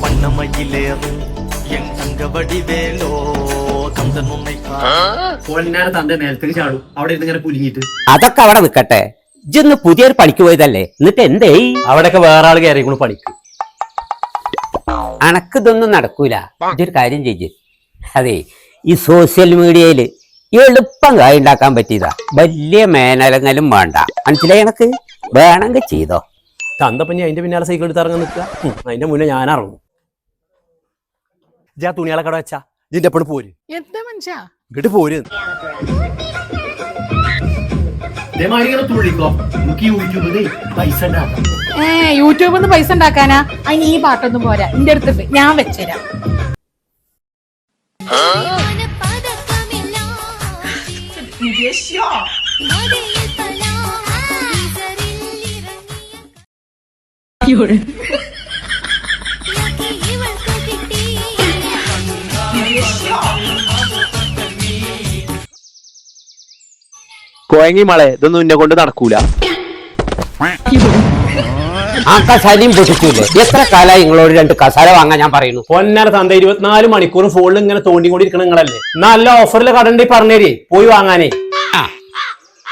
வண்ணமயிலேறும் என் தங்க வடிவேலோ கந்தன் உன்னை கா പൊന്നാര തന്റെ നിലത്തേക്ക് ചാടും അവിടെ ഇരുന്ന് ഇങ്ങനെ കുലുങ്ങിയിട്ട് അതൊക്കെ അവിടെ നിക്കട്ടെ ഇജ്ജൊന്ന് പുതിയൊരു പണിക്ക് പോയതല്ലേ എന്നിട്ട് എന്തേ അവിടെയൊക്കെ വേറെ ആൾ കയറിക്കൊണ്ട് പണിക്ക് അണക്ക് ഇതൊന്നും നടക്കൂല ഇതൊരു കാര്യം ചെയ്യ് അതെ ഈ സോഷ്യൽ മീഡിയയില് എളുപ്പം കായ് ഉണ്ടാക്കാൻ പറ്റിയതാ വലിയ മേനലങ്ങലും വേണ്ട മനസ്സിലായി എനക്ക് വേണമെങ്കിൽ ചെയ്തോ തന്തപ്പഞ്ഞി അതിന്റെ പിന്നാലെ സൈക്കിൾ എടുത്ത് ഇറങ്ങാൻ നിൽക്കുക അതിന്റെ മുന്നേ ഞാൻ ഇറങ്ങും ഇജ്ജാ തുണികളെ കട വെച്ചാ. ഇതിന്റെ എപ്പോഴും പോര്. എന്താ മനുഷ്യ? ഇങ്ങോട്ട് പോര്. ഏ യൂട്യൂബിൽ നിന്ന് പൈസ ഉണ്ടാക്കാനാ? അതിന് ഈ പാട്ടൊന്നും പോരാ. എന്റെ അടുത്തുണ്ട് ഞാൻ വെച്ചുതരാം കോയങ്ങി മളെ ഇതൊന്നും എന്നെ കൊണ്ട് നടക്കൂല. ആ കസാലയും പൊട്ടിച്ചില്ലേ എത്ര കാലമായി നിങ്ങളോട് രണ്ട് കസാര വാങ്ങാൻ ഞാൻ പറയുന്നു? പൊന്നര തന്ത ഇരുപത്തിനാല് മണിക്കൂറും ഫോണിൽ ഇങ്ങനെ തോണ്ടിക്കൊണ്ടിരിക്കണ നിങ്ങളല്ലേ? നല്ല ഓഫറിൽ കടണ്ടി പറഞ്ഞേരി. പോയി വാങ്ങാനേ. ആ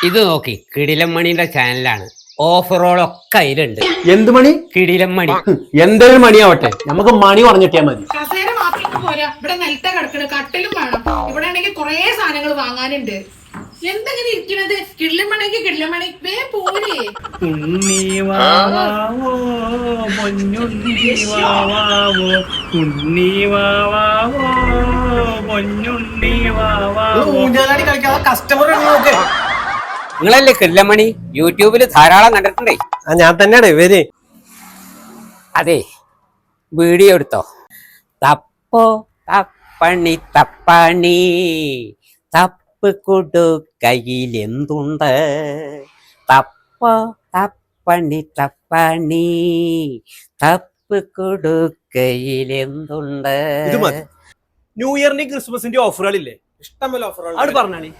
ഇത് നോക്കി. കിടിലം മണിന്റെ ചാനലാണ് ഓഫറോളൊക്കെ അതിലുണ്ട്. എന്ത് മണി? കിടിലം മണി. എന്തൊരു മണിയാവട്ടെ. നമുക്ക് മണി പറഞ്ഞിട്ടിയാ മതി. കസേര മാത്രം പോരാ. ഇവിടെ നിലത്തെ കിടക്കണ. കട്ടിലും വേണം. ഇവിടെ ആണെങ്കിൽ കൊറേ സാധനങ്ങൾ വാങ്ങാനുണ്ട്. എന്തെങ്ങനെ ഇരിക്കണത്? കിടിലമണിക്ക് കിള്ളിമണി വേ പോരേ. നിങ്ങളല്ലേ കിള്ളമണി യൂട്യൂബിൽ യൂട്യൂബിൽ ധാരാളം കണ്ടിട്ടുണ്ടേ. ഞാൻ തന്നെയാണ് ഇവർ. അതെ വീഡിയോ എടുത്തോ. തപ്പോ തപ്പണി തപ്പണി തപ്പ് കൊടു കയ്യിലെന്തുണ്ട് തപ്പ തപ്പണി തപ്പണി. തപ്പ് കൊടു കയ്യിലെന്തുണ്ട് ഇത് മതി. ന്യൂ ഇയറിന്റെയും ക്രിസ്മസിന്റെ ഓഫറുകളില്ലേ ഇഷ്ടമല്ല ഓഫറുകൾ അവിടെ പറഞ്ഞാണി.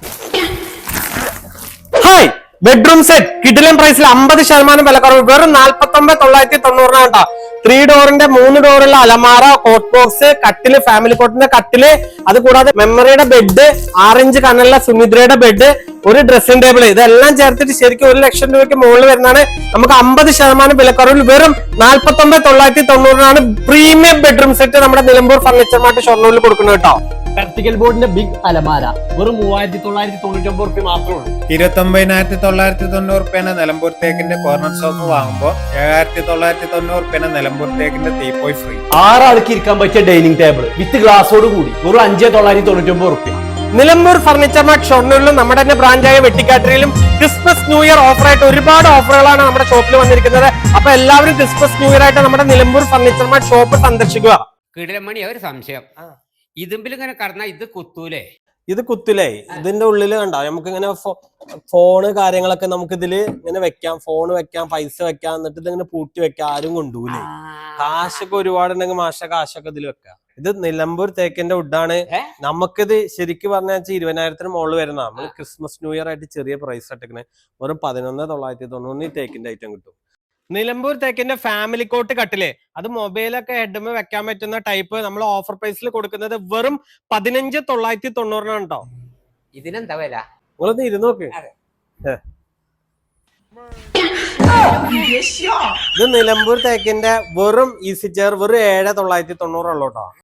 ബെഡ്റൂം സെറ്റ് കിഡിലൻ പ്രൈസിൽ അമ്പത് ശതമാനം വില കുറവ് വെറും നാൽപ്പത്തി ഒമ്പത് തൊള്ളായിരത്തി തൊണ്ണൂറിനാണ് കേട്ടോ. ത്രീ ഡോറിന്റെ മൂന്ന് ഡോറുള്ള അലമാറ കോട്ട് ബോക്സ് കട്ടിൽ ഫാമിലി കോട്ടിന്റെ കട്ടിൽ. അത് കൂടാതെ മെമ്മറിയുടെ ബെഡ് ആറിഞ്ച് കനലുള്ള സുമിത്രയുടെ ബെഡ് ഒരു ഡ്രസ്സിംഗ് ടേബിൾ ഇതെല്ലാം ചേർത്തിട്ട് ശരിക്കും ഒരു ലക്ഷം രൂപയ്ക്ക് മുകളിൽ വരുന്നതാണ് നമുക്ക് അമ്പത് ശതമാനം വിലക്കുറവിൽ വെറും നാൽപ്പത്തി ഒമ്പത് തൊള്ളായിരത്തി തൊണ്ണൂറിനാണ് പ്രീമിയം ബെഡ്റൂം സെറ്റ് നമ്മുടെ നിലമ്പൂർ ഫർണിച്ചർ മാർട്ട് ഷൊർണൂരിൽ കൊടുക്കുന്നത് കേട്ടോ. വെർട്ടിക്കൽ ബോർഡിന്റെ ബിഗ് അലമാര. വെറും മൂവായിരത്തി തൊള്ളായിരത്തി തൊണ്ണൂറ്റി ഒമ്പത് റുപ്യ മാത്രമേ ഉള്ളൂ. ഇരുപത്തൊമ്പതിനായിരത്തി തൊള്ളായിരത്തി തൊണ്ണൂറ് റുപ്യന്റെ നിലമ്പൂർ തേക്കിന്റെ കോർണർ ഷോപ്പ് വാങ്ങുമ്പോൾ ഏഴായിരത്തി തൊള്ളായിരത്തി തൊണ്ണൂറ് റുപ്യന്റെ നിലമ്പൂർ തേക്കിന്റെ തീപ്പോയി ഫ്രീ ആറാൾക്ക് ഇരിക്കാൻ പറ്റിയ ഡൈനിങ് ടേബിൾ വിത്ത് ഗ്ലാസോട് കൂടി. വെറും അഞ്ചേ തൊള്ളായിരത്തി തൊണ്ണൂറ്റി ഒമ്പത് റുപ്യ നിലമ്പൂർ ഫർണിച്ചർ മാർട്ട് ഷൊർണൂരിലും നമ്മുടെ തന്നെ ബ്രാഞ്ചായ വെട്ടിക്കാട്ടിലും ക്രിസ്മസ് ന്യൂ ഇയർ ഓഫറായിട്ട് ഒരുപാട് ഓഫറുകളാണ് നമ്മുടെ ഷോപ്പിൽ വന്നിരിക്കുന്നത്. അപ്പൊ എല്ലാവരും ക്രിസ്മസ് ന്യൂ ഇയർ ആയിട്ട് നമ്മുടെ നിലമ്പൂർ ഫർണിച്ചർ മാർട്ട് ഷോപ്പ് സന്ദർശിക്കുക. കിടിലമണി ഒരു സംശയം. ഇതുമ്പിൽ ഇങ്ങനെ കടന്ന ഇത് കുത്തൂലേ? ഇത് കുത്തില്ലേ ഇതിന്റെ ഉള്ളിൽ കണ്ടോ? നമുക്ക് ഇങ്ങനെ ഫോണ് കാര്യങ്ങളൊക്കെ നമുക്ക് ഇതിൽ ഇങ്ങനെ വെക്കാം. ഫോൺ വെക്കാം പൈസ വെക്കാം എന്നിട്ട് ഇതിങ്ങനെ പൂട്ടി വെക്കാം. ആരും കൊണ്ടുപോലേ കാശൊക്കെ ഒരുപാടുണ്ടെങ്കിൽ മാഷ കാശൊക്കെ ഇതിൽ വെക്കാം. ഇത് നിലമ്പൂർ തേക്കിന്റെ വുഡാണ് ഏ? നമുക്കിത് ശരിക്കും പറഞ്ഞാൽ ഇരുപതിനായിരത്തിന് മുകളിൽ വരുന്ന. നമ്മൾ ക്രിസ്മസ് ന്യൂ ഇയർ ആയിട്ട് ചെറിയ പ്രൈസ് ഇട്ടേക്കണേ. വെറും പതിനൊന്ന് തൊള്ളായിരത്തി തൊണ്ണൂറിന് തേക്കിന്റെ ഐറ്റം കിട്ടും. നിലമ്പൂർ തേക്കിന്റെ ഫാമിലി കോട്ട് കട്ടിൽ. അത് മൊബൈലൊക്കെ ഹെഡ്മ വെക്കാൻ പറ്റുന്ന ടൈപ്പ് നമ്മൾ ഓഫർ പ്രൈസിൽ കൊടുക്കുന്നത് വെറും പതിനഞ്ച് തൊള്ളായിരത്തി തൊണ്ണൂറിനാണ് കേട്ടോ ഇതിനെന്താ വില? നിങ്ങളൊന്ന് ഇരുന്ന് നോക്ക്. ഇത് നിലമ്പൂർ തേക്കിന്റെ വെറും ഈസി ചെയർ വെറും ഏഴ് തൊള്ളായിരത്തി തൊണ്ണൂറുള്ളൂ കേട്ടോ